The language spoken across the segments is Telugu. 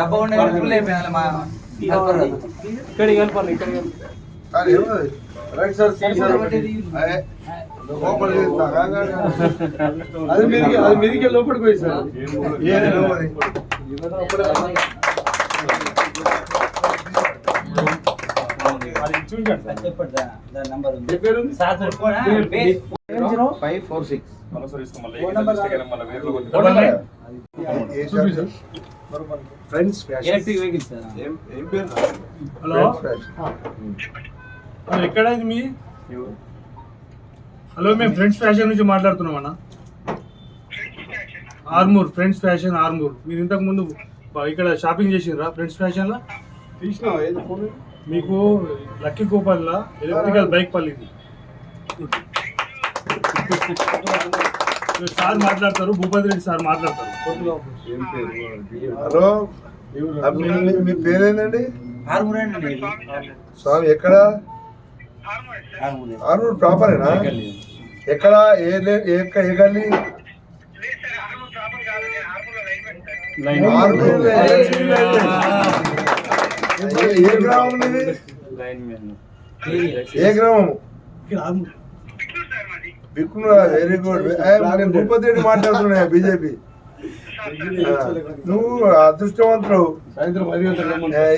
డబ్బా ఉండే ఫుల్ అయిపోయింది మా. ఇక్కడికి వెళ్ళిపోండి ఇక్కడికి? రైట్ సార్ సీ సార్ అదే. మీదికి అది మీదికి లోపలికి పోయి sir. Five four six sir? Friends electric vehicle sir hello? Friends fashion. Hello ఎక్కడ ఇది మీ హలో మేము ఫ్రెండ్స్ ఫ్యాషన్ నుంచి మాట్లాడుతున్నాం అన్న. Armoor friends fashion Armoor. మీరు ఇంతకు ముందు ఇక్కడ షాపింగ్ చేసిండ్రా ఫ్రెండ్స్ ఫ్యాషన్లో? తీసినావా? ఏది ఫోన్? మీకు లక్కీ కూపన్ల ఎలక్ట్రికల్ బైక్ పల్లింది. సార్ మాట్లాడతారు భూపతి రెడ్డి సార్ మాట్లాడతారు. హలో మీ- పేరేందండి? స్వామి ఎక్కడ? హార్మోనియం. ఆర్మూర్ ప్రాపరేనా? ఎక్కడ? ఏ లే- ఏ ఎక్క- ఏ గల్లీ? ఏ- గ్రామం ఏ గ్రామము? బిక్కున వెరీ గుడ్ నేను భూపతి రెడ్డి మాట్లాడుతున్నా బీజేపీ? నువ్వు అదృష్టవంతుడు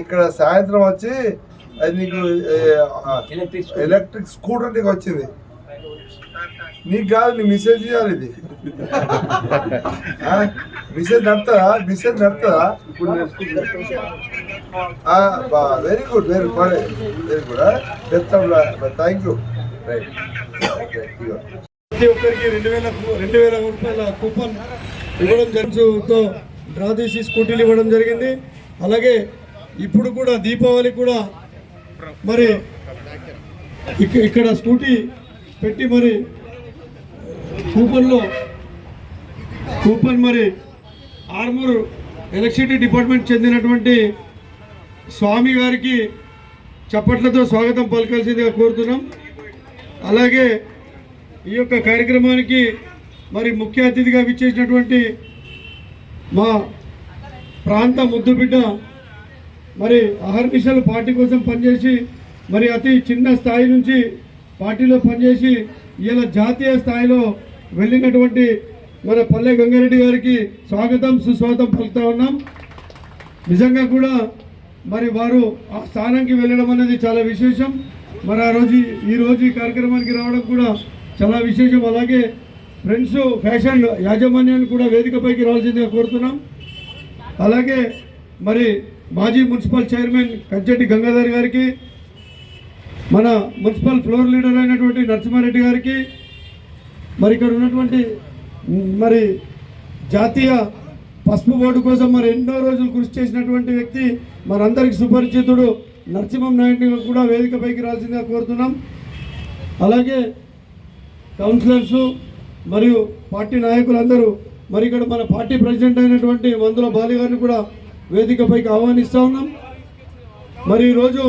ఇక్కడ సాయంత్రం వచ్చి అది నీకు ఎలక్ట్రిక్ స్కూటర్. నీకు వచ్చింది. నీకు కాదు నీ మెసేజ్ చేయాలి ఇది. మెసేజ్ నడుతుందా message నడుతుందా very good very good very good best thank you right ప్రతి ఒక్కరికి రెండు వేల రెండు వేల రూపాయల కూపన్ ఇవ్వడం జరుగుతో డ్రా తీసి స్కూటీలు ఇవ్వడం జరిగింది. అలాగే ఇప్పుడు కూడా దీపావళి కూడా మరి ఇక్కడ స్కూటీ పెట్టి మరి కూపన్లో కూపన్ మరి ఆర్మూర్ ఎలక్ట్రిసిటీ డిపార్ట్మెంట్ చెందినటువంటి స్వామి గారికి చప్పట్లతో స్వాగతం పలకాల్సిందిగా కోరుతున్నాం. అలాగే ఈ యొక్క కార్యక్రమానికి మరి ముఖ్య అతిథిగా విచ్చేసినటువంటి మా ప్రాంత ముద్దుబిడ్డ మరి అహర్నిశలు పార్టీ కోసం పనిచేసి మరి అతి చిన్న స్థాయి నుంచి పార్టీలో పనిచేసి ఇలా జాతీయ స్థాయిలో వెళ్ళినటువంటి మన పల్లె గంగారెడ్డి గారికి స్వాగతం సుస్వాగతం పలుకుతా ఉన్నాం. నిజంగా కూడా మరి వారు ఆ స్థానానికి వెళ్ళడం అనేది చాలా విశేషం. మరి ఆ రోజు ఈ రోజు ఈ కార్యక్రమానికి రావడం కూడా చాలా విశేషం. అలాగే ఫ్రెండ్స్ ఫ్యాషన్ యాజమాన్యాన్ని కూడా వేదికపైకి రావాల్సిందిగా కోరుతున్నాం. అలాగే మరి మాజీ మున్సిపల్ చైర్మన్ కంచెట్టి గంగాధర్ గారికి మన మున్సిపల్ ఫ్లోర్ లీడర్ అయినటువంటి నరసింహారెడ్డి గారికి మరి ఇక్కడ ఉన్నటువంటి మరి జాతీయ పసుపు బోర్డు కోసం మరి ఎన్నో రోజులు కృషి చేసినటువంటి వ్యక్తి మనందరికి సుపరిచితుడు నరసింహం నాయుడిని కూడా వేదికపైకి రావాల్సిందిగా కోరుతున్నాం. అలాగే కౌన్సిలర్స్ మరియు పార్టీ నాయకులందరూ మరి ఇక్కడ మన పార్టీ ప్రెసిడెంట్ అయినటువంటి మందుల బాలి గారిని కూడా వేదికపైకి ఆహ్వానిస్తూ ఉన్నాం. మరి ఈరోజు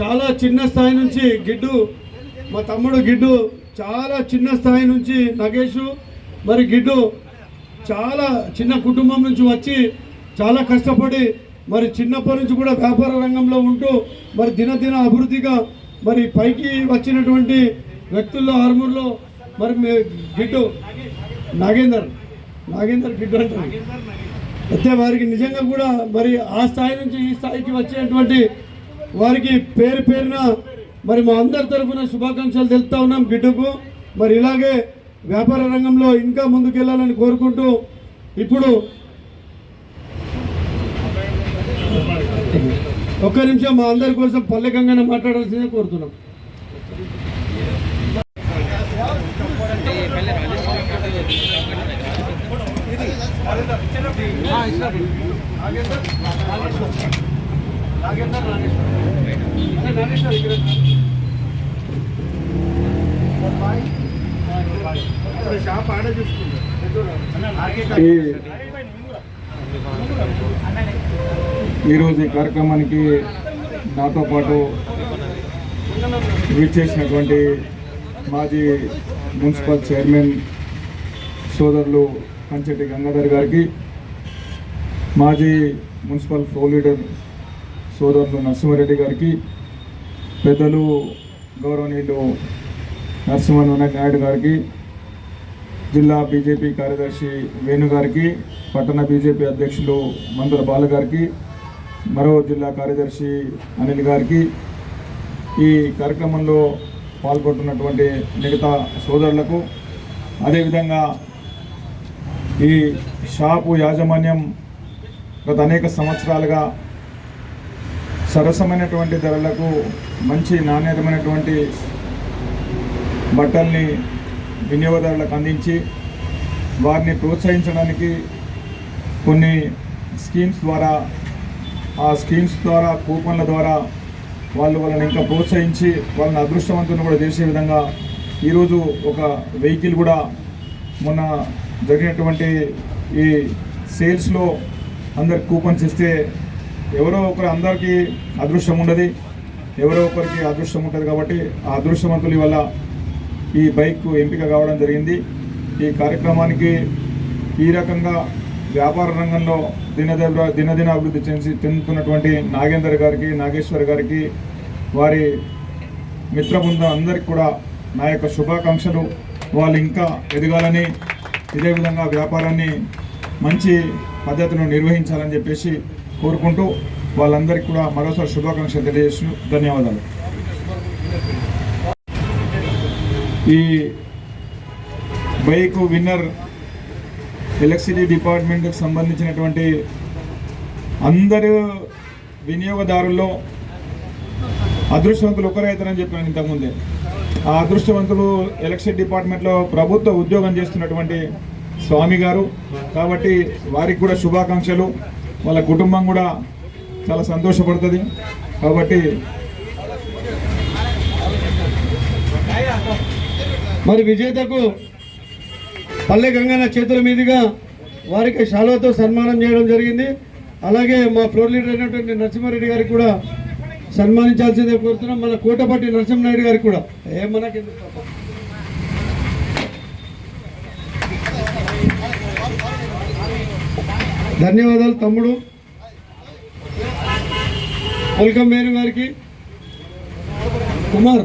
చాలా చిన్న స్థాయి నుంచి గిడ్డు మా తమ్ముడు గిడ్డు చాలా చిన్న స్థాయి నుంచి నగేష్ మరి గిడ్డు చాలా చిన్న కుటుంబం నుంచి వచ్చి చాలా కష్టపడి మరి చిన్నప్పటి నుంచి కూడా వ్యాపార రంగంలో ఉంటూ మరి దినదిన అభివృద్ధిగా మరి పైకి వచ్చినటువంటి వ్యక్తుల్లో ఆర్మూర్లో మరి మే గిడ్డు నాగేందర్ నాగేందర్ గిడ్డు అంటారు. అయితే వారికి నిజంగా కూడా మరి ఆ స్థాయి నుంచి ఈ స్థాయికి వచ్చేటువంటి వారికి పేరు పేరున మరి మా అందరి తరఫున శుభాకాంక్షలు తెలుపుతా ఉన్నాం గిడ్డుకు. మరి ఇలాగే వ్యాపార రంగంలో ఇంకా ముందుకెళ్ళాలని కోరుకుంటూ ఇప్పుడు ఒక్క నిమిషం మా అందరి కోసం పల్లెకంగానే మాట్లాడాల్సిందే కోరుతున్నాం. ఈ- ఈరోజు ఈ కార్యక్రమానికి నాతో పాటు విచ్చేసినటువంటి మాజీ మున్సిపల్ చైర్మన్ సోదరులు కంచెట్టి గంగాధర్ గారికి మాజీ మున్సిపల్ ఫ్లో లీడర్ సోదరులు నరసింహారెడ్డి గారికి పెద్దలు గౌరవనీయులు నరసింహన్ నాయుడు గారికి జిల్లా బీజేపీ కార్యదర్శి వేణు గారికి పట్టణ బీజేపీ అధ్యక్షులు మందుల బాల గారికి మరో జిల్లా కార్యదర్శి అనిల్ గారికి ఈ కార్యక్రమంలో పాల్గొంటున్నటువంటి మిగతా సోదరులకు అదేవిధంగా ఈ షాపు యాజమాన్యం గత అనేక సంవత్సరాలుగా సరసమైనటువంటి ధరలకు మంచి నాణ్యతమైనటువంటి బట్టల్ని వినియోగదారులకు అందించి వారిని ప్రోత్సహించడానికి కొన్ని స్కీమ్స్ ద్వారా ఆ స్కీమ్స్ ద్వారా కూపన్ల ద్వారా వాళ్ళు వాళ్ళని ఇంకా ప్రోత్సహించి వాళ్ళని అదృష్టవంతులను కూడా చేసే విధంగా ఈరోజు ఒక వెహికల్ కూడా మొన్న జరిగినటువంటి ఈ సేల్స్లో అందరికి కూపన్స్ ఇస్తే ఎవరో ఒకరు అందరికీ అదృష్టం ఉండదు ఎవరో ఒకరికి అదృష్టం ఉంటుంది కాబట్టి ఆ అదృష్టవంతుల వల్ల ఈ బైక్ ఎంపిక కావడం జరిగింది. ఈ కార్యక్రమానికి ఈ రకంగా వ్యాపార రంగంలో దినదేవ దినదిన అభివృద్ధి చెంది చెందుతున్నటువంటి నాగేందర్ గారికి నాగేశ్వర్ గారికి వారి మిత్ర బృందం అందరికి కూడా నా యొక్క శుభాకాంక్షలు. వాళ్ళు ఇంకా ఎదగాలని ఇదే విధంగా వ్యాపారాన్ని మంచి పద్ధతిలో నిర్వహించాలని చెప్పేసి కోరుకుంటూ వాళ్ళందరికీ కూడా మరోసారి శుభాకాంక్షలు తెలియజేస్తూ ధన్యవాదాలు. ఈ బైక్ విన్నర్ ఎలక్ట్రిసిటీ డిపార్ట్మెంట్కి సంబంధించినటువంటి అందరు వినియోగదారుల్లో అదృష్టవంతులు ఒకరైతారని చెప్పాను ఇంతకుముందే. ఆ అదృష్టవంతులు ఎలక్ట్రిసిటీ డిపార్ట్మెంట్లో ప్రభుత్వ ఉద్యోగం చేస్తున్నటువంటి స్వామి గారు. కాబట్టి వారికి కూడా శుభాకాంక్షలు. వాళ్ళ కుటుంబం కూడా చాలా సంతోషపడుతుంది. కాబట్టి మరి విజేతకు పల్లె గంగన్న చేతుల మీదుగా వారికి శాలువతో సన్మానం చేయడం జరిగింది. అలాగే మా ఫ్లోర్ లీడర్ అయినటువంటి నరసింహారెడ్డి గారికి కూడా సన్మానించాల్సిందే కోరుతున్నాం. మన కోటపట్టి నరసింహనాయుడు గారికి కూడా. ఏ ధన్యవాదాలు తమ్ముడు. వెల్కమ్ వేణు గారికి. కుమార్.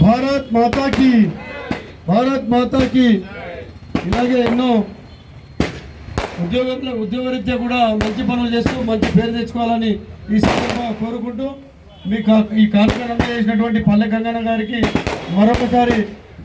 భారత్ మాతాకి భారత్ మాతాకి ఇలాగే ఎన్నో ఉద్యోగంలో ఉద్యోగరీత్యా కూడా మంచి పనులు చేస్తూ మంచి పేరు తెచ్చుకోవాలని ఈ సందర్భంగా కోరుకుంటూ మీ కా- ఈ కార్యక్రమం చేసినటువంటి పల్లె గంగన్న గారికి మరొకసారి